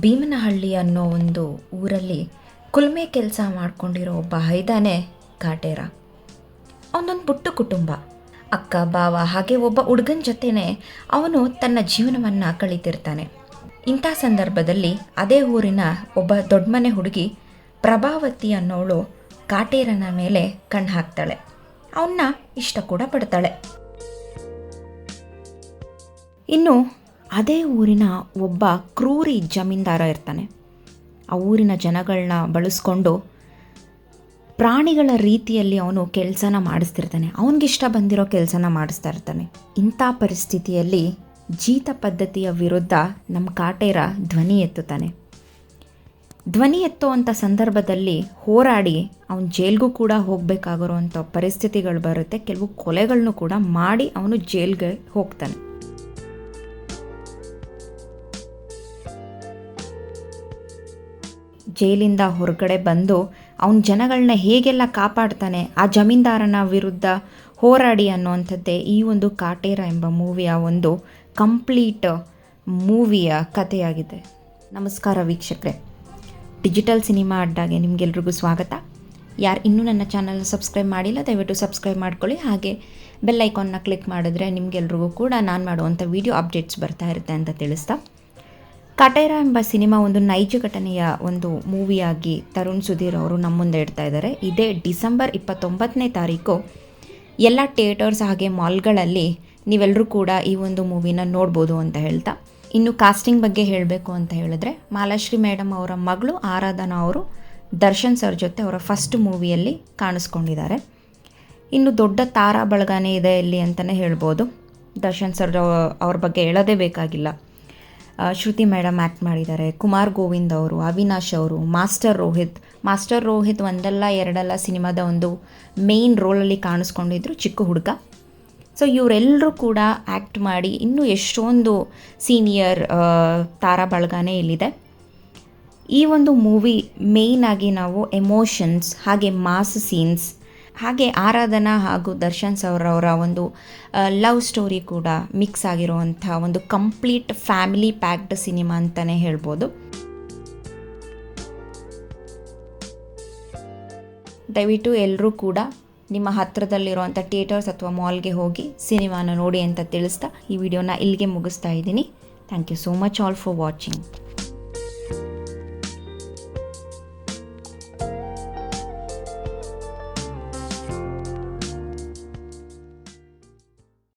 ಭೀಮನಹಳ್ಳಿ ಅನ್ನೋ ಒಂದು ಊರಲ್ಲಿ ಕುಲ್ಮೆ ಕೆಲಸ ಮಾಡ್ಕೊಂಡಿರೋ ಒಬ್ಬ ಹೈದಾನೆ ಕಾಟೇರ. ಅವನೊಂದು ಪುಟ್ಟ ಕುಟುಂಬ. ಅಕ್ಕ, ಬಾವ ಹಾಗೆ ಒಬ್ಬ ಹುಡುಗನ ಜೊತೆನೆ ಅವನು ತನ್ನ ಜೀವನವನ್ನು ಕಳೀತಿರ್ತಾನೆ. ಇಂಥ ಸಂದರ್ಭದಲ್ಲಿ ಅದೇ ಊರಿನ ಒಬ್ಬ ದೊಡ್ಡಮನೆ ಹುಡುಗಿ ಪ್ರಭಾವತಿ ಅನ್ನೋಳು ಕಾಟೇರನ ಮೇಲೆ ಕಣ್ಣು ಹಾಕ್ತಾಳೆ. ಅವನ್ನ ಇಷ್ಟ ಕೂಡ ಪಡ್ತಾಳೆ. ಇನ್ನು ಅದೇ ಊರಿನ ಒಬ್ಬ ಕ್ರೂರಿ ಜಮೀನ್ದಾರ ಇರ್ತಾನೆ. ಆ ಊರಿನ ಜನಗಳನ್ನ ಬಳಸ್ಕೊಂಡು ಪ್ರಾಣಿಗಳ ರೀತಿಯಲ್ಲಿ ಅವನು ಕೆಲಸನ ಮಾಡಿಸ್ತಿರ್ತಾನೆ. ಅವನಿಗಿಷ್ಟ ಬಂದಿರೋ ಕೆಲಸನ ಮಾಡಿಸ್ತಾ ಇರ್ತಾನೆ ಇಂಥ ಪರಿಸ್ಥಿತಿಯಲ್ಲಿ ಜೀತ ಪದ್ಧತಿಯ ವಿರುದ್ಧ ನಮ್ಮ ಕಾಟೇರ ಧ್ವನಿ ಎತ್ತುತ್ತಾನೆ. ಧ್ವನಿ ಎತ್ತುವಂಥ ಸಂದರ್ಭದಲ್ಲಿ ಹೋರಾಡಿ ಅವನು ಜೈಲ್ಗೂ ಕೂಡ ಹೋಗಬೇಕಾಗಿರುವಂಥ ಪರಿಸ್ಥಿತಿಗಳು ಬರುತ್ತೆ. ಕೆಲವು ಕೊಲೆಗಳನ್ನು ಕೂಡ ಮಾಡಿ ಅವನು ಜೈಲ್ಗೆ ಹೋಗ್ತಾನೆ. ಜೈಲಿಂದ ಹೊರಗಡೆ ಬಂದು ಅವನ ಜನಗಳನ್ನ ಹೇಗೆಲ್ಲ ಕಾಪಾಡ್ತಾನೆ, ಆ ಜಮೀನ್ದಾರನ ವಿರುದ್ಧ ಹೋರಾಡಿ ಅನ್ನುವಂಥದ್ದೇ ಈ ಒಂದು ಕಾಟೇರ ಎಂಬ ಮೂವಿಯ ಒಂದು ಕಂಪ್ಲೀಟ್ ಮೂವಿಯ ಕಥೆಯಾಗಿದೆ. ನಮಸ್ಕಾರ ವೀಕ್ಷಕರೇ. ಡಿಜಿಟಲ್ ಸಿನಿಮಾ ಅಡ್ಡಾಗೆ ನಿಮಗೆಲ್ರಿಗೂ ಸ್ವಾಗತ. ಯಾರು ಇನ್ನೂ ನನ್ನ ಚಾನಲ್ನ ಸಬ್ಸ್ಕ್ರೈಬ್ ಮಾಡಿಲ್ಲ, ದಯವಿಟ್ಟು ಸಬ್ಸ್ಕ್ರೈಬ್ ಮಾಡ್ಕೊಳ್ಳಿ. ಹಾಗೆ ಬೆಲ್ ಐಕಾನ್ನ ಕ್ಲಿಕ್ ಮಾಡಿದ್ರೆ ನಿಮಗೆಲ್ರಿಗೂ ಕೂಡ ನಾನು ಮಾಡುವಂಥ ವೀಡಿಯೋ ಅಪ್ಡೇಟ್ಸ್ ಬರ್ತಾ ಇರುತ್ತೆ ಅಂತ ತಿಳಿಸ್ತಾ. ಕಾಟೇರ ಎಂಬ ಸಿನಿಮಾ ಒಂದು ನೈಜ ಘಟನೆಯ ಒಂದು ಮೂವಿಯಾಗಿ ತರುಣ್ ಸುಧೀರ್ ಅವರು ನಮ್ಮ ಮುಂದೆ ಇಡ್ತಾ ಇದ್ದಾರೆ. ಇದೇ ಡಿಸೆಂಬರ್ ಇಪ್ಪತ್ತೊಂಬತ್ತನೇ ತಾರೀಕು ಎಲ್ಲ ಥಿಯೇಟರ್ಸ್ ಹಾಗೆ ಮಾಲ್ಗಳಲ್ಲಿ ನೀವೆಲ್ಲರೂ ಕೂಡ ಈ ಒಂದು ಮೂವಿನ ನೋಡ್ಬೋದು ಅಂತ ಹೇಳ್ತಾ. ಇನ್ನು ಕಾಸ್ಟಿಂಗ್ ಬಗ್ಗೆ ಹೇಳಬೇಕು ಅಂತ ಹೇಳಿದ್ರೆ ಮಾಲಾಶ್ರೀ ಮೇಡಮ್ ಅವರ ಮಗಳು ಆರಾಧನಾ ಅವರು ದರ್ಶನ್ ಸರ್ ಜೊತೆ ಅವರ ಫಸ್ಟ್ ಮೂವಿಯಲ್ಲಿ ಕಾಣಿಸ್ಕೊಂಡಿದ್ದಾರೆ. ಇನ್ನು ದೊಡ್ಡ ತಾರಾ ಬಳಗಾನೇ ಇದೆ ಇಲ್ಲಿ ಅಂತಲೇ ಹೇಳ್ಬೋದು. ದರ್ಶನ್ ಸರ್ ಅವ್ರ ಬಗ್ಗೆ ಹೇಳೋದೇ ಬೇಕಾಗಿಲ್ಲ. ಶ್ರುತಿ ಮೇಡಮ್ ಆ್ಯಕ್ಟ್ ಮಾಡಿದ್ದಾರೆ. ಕುಮಾರ್ ಗೋವಿಂದ್ ಅವರು, ಅವಿನಾಶ್ ಅವರು, ಮಾಸ್ಟರ್ ರೋಹಿತ್. ಮಾಸ್ಟರ್ ರೋಹಿತ್ ಒಂದಲ್ಲ ಎರಡಲ್ಲ ಸಿನಿಮಾದ ಒಂದು ಮೇಯ್ನ್ ರೋಲಲ್ಲಿ ಕಾಣಿಸ್ಕೊಂಡಿದ್ರು ಚಿಕ್ಕ ಹುಡುಗ. ಸೊ ಇವರೆಲ್ಲರೂ ಕೂಡ ಆ್ಯಕ್ಟ್ ಮಾಡಿ ಇನ್ನೂ ಎಷ್ಟೊಂದು ಸೀನಿಯರ್ ತಾರಾ ಬಳಗನೇ ಇಲ್ಲಿದೆ. ಈ ಒಂದು ಮೂವಿ ಮೇಯ್ನಾಗಿ ನಾವು ಎಮೋಷನ್ಸ್, ಹಾಗೆ ಮಾಸ್ ಸೀನ್ಸ್ ಹಾಗೆ ಆರಾಧನಾ ಹಾಗೂ ದರ್ಶನ್ ಸರ್ ಅವರ ಒಂದು ಲವ್ ಸ್ಟೋರಿ ಕೂಡ ಮಿಕ್ಸ್ ಆಗಿರುವಂಥ ಒಂದು ಕಂಪ್ಲೀಟ್ ಫ್ಯಾಮಿಲಿ ಪ್ಯಾಕ್ಡ್ ಸಿನಿಮಾ ಅಂತಲೇ ಹೇಳ್ಬೋದು. ದಯವಿಟ್ಟು ಎಲ್ಲರೂ ಕೂಡ ನಿಮ್ಮ ಹತ್ತಿರದಲ್ಲಿರುವಂಥ ಥಿಯೇಟರ್ಸ್ ಅಥವಾ ಮಾಲ್ಗೆ ಹೋಗಿ ಸಿನಿಮಾನ ನೋಡಿ ಅಂತ ತಿಳಿಸ್ತಾ ಈ ವಿಡಿಯೋನ ಇಲ್ಲಿಗೆ ಮುಗಿಸ್ತಾ ಇದ್ದೀನಿ. Thank you so much all for watching